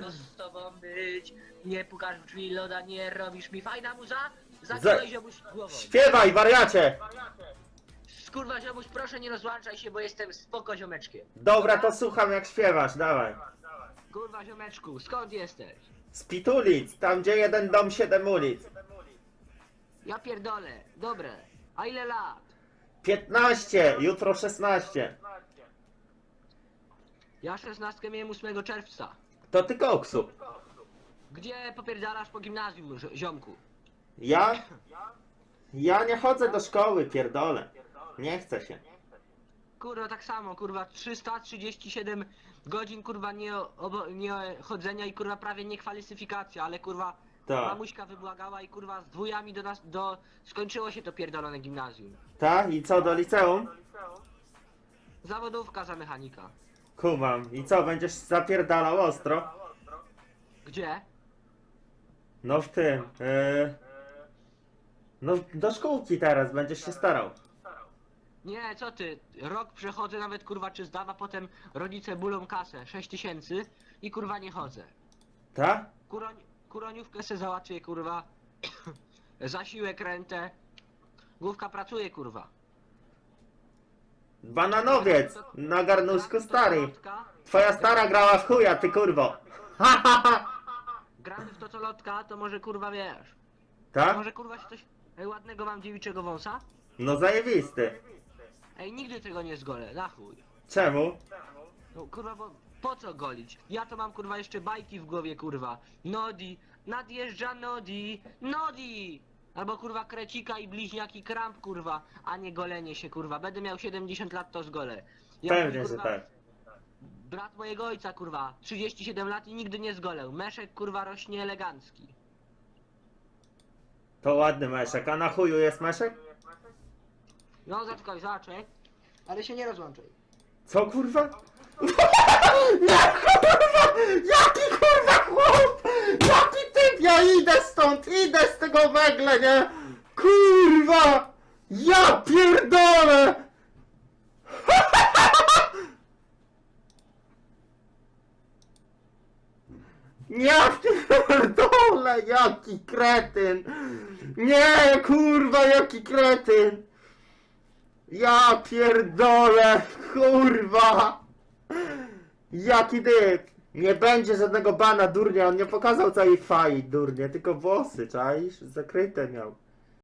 Co z tobą być? Nie pukasz w drzwi loda, nie robisz mi fajna muza? Za- Zakiwaj ziomuś głową. Śpiewaj, wariacie! Skurwa ziomuś, proszę nie rozłączaj się, bo jestem spoko ziomeczkiem. Dobra, to słucham jak śpiewasz, dawaj. Kurwa ziomeczku, skąd jesteś? Z Pitulic, tam gdzie jeden dom, siedem ulic. Ja pierdolę, dobre. A ile lat? 15, jutro 16. Ja 16 miałem 8 czerwca. To ty koksu. Gdzie popierdalasz po gimnazjum, zi- ziomku? Ja? Ja nie chodzę do szkoły, pierdolę. Nie chcę się. Kurwa tak samo, kurwa 337 godzin kurwa nie, obo, nie chodzenia i kurwa prawie nie kwalistyfikacja, ale kurwa Tak. mamuśka wybłagała i kurwa z dwójami do nas, do... skończyło się to pierdolone gimnazjum. Tak? I co, do liceum? Zawodówka za mechanika. Kumam. I co, będziesz zapierdalał ostro? Gdzie? No w tym. Yy... No do szkółki teraz, będziesz się starał. Nie, co ty, rok przechodzę nawet kurwa czy zdawa, potem rodzice bulą kasę, 6 tysięcy i kurwa nie chodzę. Tak? Kuroń, kuroniówkę se załatwię kurwa, zasiłek rentę, główka pracuje kurwa. Bananowiec! Na garnuszku stary. Twoja stara grała w chuja, ty kurwo. Ha ha ha! Gramy w to co lotka, to może kurwa wiesz. Tak? Może kurwa się coś Ej, ładnego mam dziewiczego wąsa? No zajebisty. Ej, nigdy tego nie zgolę, na chuj. Czemu? No kurwa, bo po co golić? Ja to mam kurwa jeszcze bajki w głowie kurwa. Nodi, nadjeżdża Nodi, Nodi! Albo kurwa krecika i bliźniaki kramp kurwa, a nie golenie się kurwa. Będę miał 70 lat to zgolę. Ja Pewnie, mój, że kurwa, tak. Brat mojego ojca kurwa, 37 lat i nigdy nie zgolę. Meszek kurwa rośnie elegancki. To ładny meszek. A na chuju jest meszek? No zaczekaj, zaczek. Ale się nie rozłączaj. Co kurwa! Jaki kurwa chłop! Jaki typ! Ja idę stąd! Idę z tego węgle, nie? Kurwa! Ja pierdolę! Ja pierdolę! Jaki kretyn! Nie kurwa, jaki kretyn! Ja pierdolę, kurwa! Jaki dyk! Nie będzie żadnego bana, durnia, on nie pokazał całej fai, durnie, tylko włosy, czaisz? Zakryte miał.